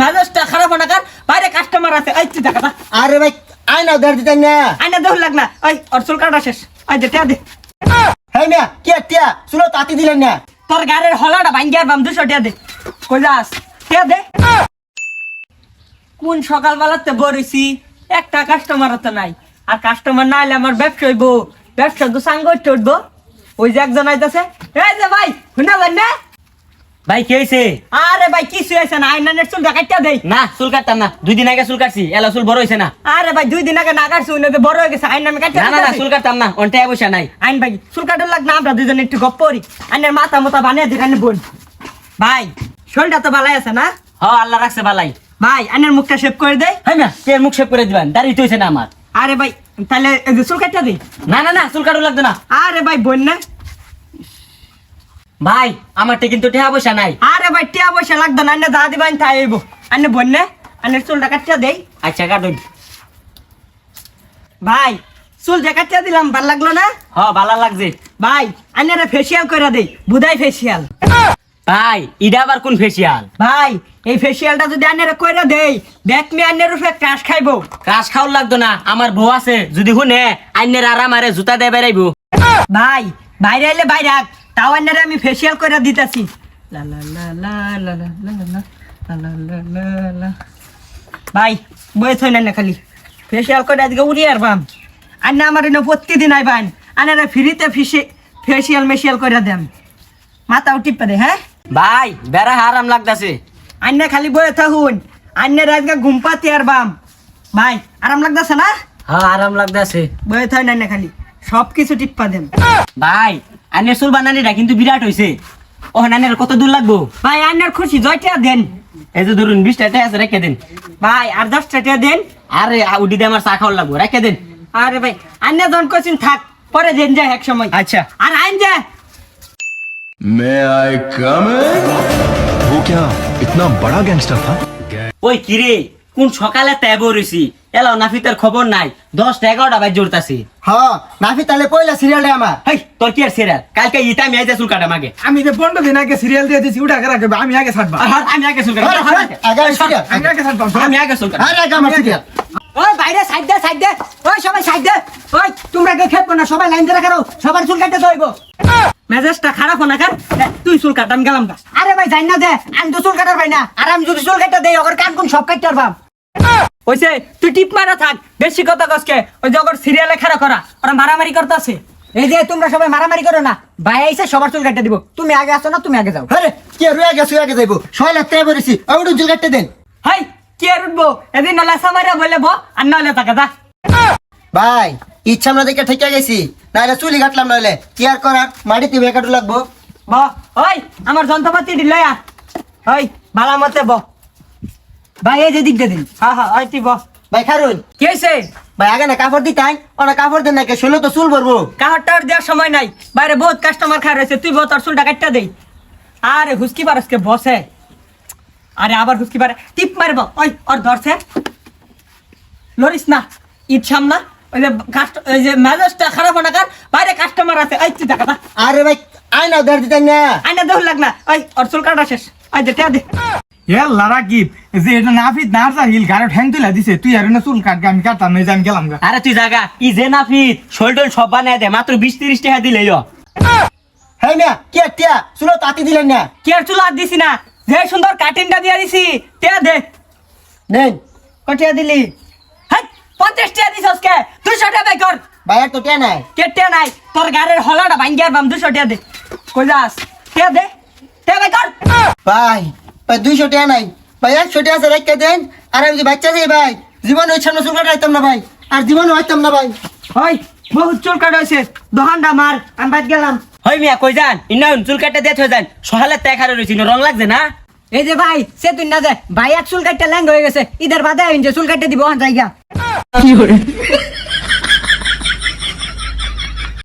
মেজাজটা খারাপ না কার বাইরে কাস্টমার আছে। এই তুই দেখা আরে ভাই আয় না ধর দিতেন না। দেহ লাগ না ওই ওর চুল কাটা শেষ। ওই যে টিয়া দে। হ্যাঁ মিয়া কি টিয়া? শুনো তাতি দিলেন না। তোর গাড়ির হলাটা ভাঙ্গি আর বাম দুশো টিয়া দে। কই যাস? টিয়া দে। কোন সকালবেলাতে বরিছি একটা কাস্টমার তো নাই। আর কাস্টমার না এলে আমার ব্যবসা হইব। ব্যবসা তো সাঙ্গ উঠবো ওই যে একজন আইতাছে। এই যে ভাই শুনালেন না? ভাই কি হয়েছে আরে ভাই কিছু হয়েছে না আইনানের চুল কাটিয়া দেই। না চুল কাটতাম না। দুই দিন আগে চুল কাটছি এলা চুল বড় হয়েছে না। আরে ভাই দুই দিন আগে নাগার শুনে তো বড় হয়ে গেছে আইন আমি কাটিয়া না না না চুল কাটতাম না অনটাই পয়সা নাই। আইন ভাই চুল কাটার লাগ না আমরা দুজনে একটু গপ্প করি। আইনের মাথা মতো বানিয়ে আইনের বোন। ভাই শরীরটা তো ভালাই আছে না? হ আল্লাহ রাখছে বালাই। ভাই আইনের মুখটা শেভ করে দেয় হ্যাঁ না কে মুখ শেপ করে দিবেন? দাঁড়িয়ে তো হয়েছে না আমার। আরে ভাই তাহলে চুল কাটিয়া দিই? না না না চুল কাটো লাগতো না। আরে ভাই বোন না। ভাই আমারটা কিন্তু টেহা পয়সা নাই। আরে ভাই টিয়া পয়সা লাগতো না আইনে দাদি বাইন তাই আইব। আইনে বোন না আইনের চুলটা কাটিয়া দেই। আচ্ছা কাটুন। ভাই চুল যে কাটিয়া দিলাম ভালো লাগল না? হ ভালো লাগছে। ভাই আইনারে ফেসিয়াল করে দেই বুধাই ফেসিয়াল ভাই ইডা আবার কোন ফেসিয়াল ভাই এই ফেসিয়ালটা যদি আইনারে কইরা দেই দেখ মি আইনের উপরে ক্রাশ খাইবো। কাজ খাওয়ার লাগতো না আমার বউ আছে যদি শুনে আইনের আরাম আরে জুতা দিয়ে বেড়াইবো। ভাই বাইরে এলে বাইরে তাও আন্নারে আমি ফেসিয়াল করে দিতেছি ভাই বয়স হয় না খালি ফেসিয়াল করে আজকে উড়ি আর বাম আন্না আমার এনে প্রতিদিন আই বান আনারা ফ্রিতে ফিসে ফেসিয়াল মেশিয়াল করে দেন মাথা টিপে দে হ্যাঁ ভাই বেড়া হারাম লাগতেছে আন্না খালি বয়ে থাকুন আন্নার আজকে ঘুমপাতি আর বাম ভাই আরাম লাগতেছে না হ্যাঁ আরাম লাগতেছে বয়ে থাকুন আন্না খালি সব কিছু টিপ্পা দেন ভাই আইনের চুল বানানিটা কিন্তু বিরাট হয়েছে ও নানের কত দূর লাগবো ভাই আন্নার খুশি জয়টা দেন এই যে ধরুন বিশ টাকা আছে রেখে দিন ভাই আর দশ টাকা দেন আরে উডি দিয়ে আমার চা খাওয়ার লাগবো রেখে দিন আরে ভাই আন্না জন কোচিন থাক পরে দেন যায় এক সময় আচ্ছা আর আইন যায় May I come in? वो क्या इतना बड़ा गैंगस्टर था ওই কিরে কোন সকালে ট্যাব রইছি? এলাও নাফিতের খবর নাই। দশটা এগারোটা বাজ জোরতাছি। হ নাফি তাহলে পয়লা সিরিয়ালটা আমার। হেই তোর কি আর সিরিয়াল কালকে ইতা আমি আইজা চুল কাটা মাগে আমি যে পনেরো দিন আগে সিরিয়াল দিয়ে ওটা আগে রাখবে আমি আগে ছাড়বা। আর আমি আগে চুল কাটা আরে, আরে, আগে আমি সিরিয়াল আমি আগে ছাড়বা আমি আগে চুল কাটা আরে আগে আমার সিরিয়াল ওই বাইরে সাইড দে সাইড দে। ওই সবাই সাইড দে। ওই তোমরা কে খেপো না সবাই লাইন ধরে খারো সবার চুল কাটতে দইব মেজাজটা খারাপ না কার তুই চুল কাটাম গেলাম আরে ভাই যাই না দে আমি তো চুল কাটার ভাই না। আর আমি যদি চুল কাটতে দেই ওর কান কোন সব কাটতে পারবাম। ওইসে তুই টিপ মারা থাক। বেশি কথা কসকে ওই যে ওর সিরিয়ালে খাড়া করা ওরা মারামারি করতেছে। এই যে তোমরা সবাই মারামারি করো না ভাই আইসে সবার চুল কাটতে দিব। তুমি আগে আসো না তুমি আগে যাও। আরে কি রুয়ে গেছে আগে যাইবো। ছয় লাখ টাকা বলেছি ওটা জুল কাটতে দেন। হাই কে আর উঠবো? এদিন নলা সামারিয়া বলে ব আর নাহলে তাকে দা ভাই ইচ্ছা আমরা দেখে ঠেকে গেছি। নাহলে চুলি কাটলাম নাহলে কি আর করার? মাটিতে বেকাটু লাগবো। ব ওই আমার যন্ত্রপাতি দিল ওই ভালো মতে ব। ভাই এই যে দিক দিন। হ্যাঁ হ্যাঁ ওই তুই ব ভাই খারুন। কি হয়েছে ভাই আগে না কাপড় দিতাই ওনা কাপড় দেন নাকি? শুনলো তো চুল ভরবো। টাওয়ার দেওয়ার সময় নাই। বাইরে বহুত কাস্টমার খায় রয়েছে। তুই বহুত তোর চুলটা কাটটা দেই আরে হুসকি পারসকে বসে। আরে আবার হুসকি পারে টিপ মারব। ওই ওর ধরছে। লরিস না। ঈদ সামনা ওই যে কাস্ট ওই যে মেজাজটা খারাপ না কার বাইরে কাস্টমার আছে। ওই তুই দেখা আরে ভাই আয় না ধর দিতেন না। আইনা দেহ লাগ না ওই ওর চুল কাটা শেষ। যে টিয়া দে এ লারা কি যে এটা নাফিত নারসা হিল গাড়ি ঠ্যাং তুলে দিছে। তুই আর না চুল কাটবে আমি কাটতাম না এই যে আমি গেলাম গা। আরে তুই জাগা ই যে সব বানায় দে মাত্র বিশ তিরিশ টাকা দিলে হ্যাঁ কি টিয়া চুলো তাতি দিলেন না। কি আর চুল আর দিছি না? যে সুন্দর কাটিংটা দিয়ে দিছি টিয়া দে। নেন। কটিয়া দিলি? হাই পঞ্চাশ টিয়া দিছ কে দুশো টাকা বাই কর। ভাই আর তো টিয়া নাই। কেটে নাই? তোর গাড়ির হলাটা ভাঙ্গি আর বাম দুশো টাকা দে। কই যাস? টিয়া দে। ভাই ভাই দুইশো টাকা নাই। ভাই একশো টাকা আছে রেখে দেন। আর আমি বাচ্চা যাই ভাই জীবনে ওই সামনে চুল কাটাইতাম না ভাই। আর জীবনে হইতাম না ভাই। ওই বহুত চুল কাটা হয়েছে দোকানটা মার আমি বাদ গেলাম। হই মিয়া কই যান? ইন্না চুল কাটতে দিয়ে থই যান। সহালে তেখারে রইছি রং লাগছে না? এই যে ভাই সে তুই না দে ভাই এক চুল কাটতে ল্যাং হয়ে গেছে। ঈদের বাদে আইন যে চুল কাটতে দিব জায়গা।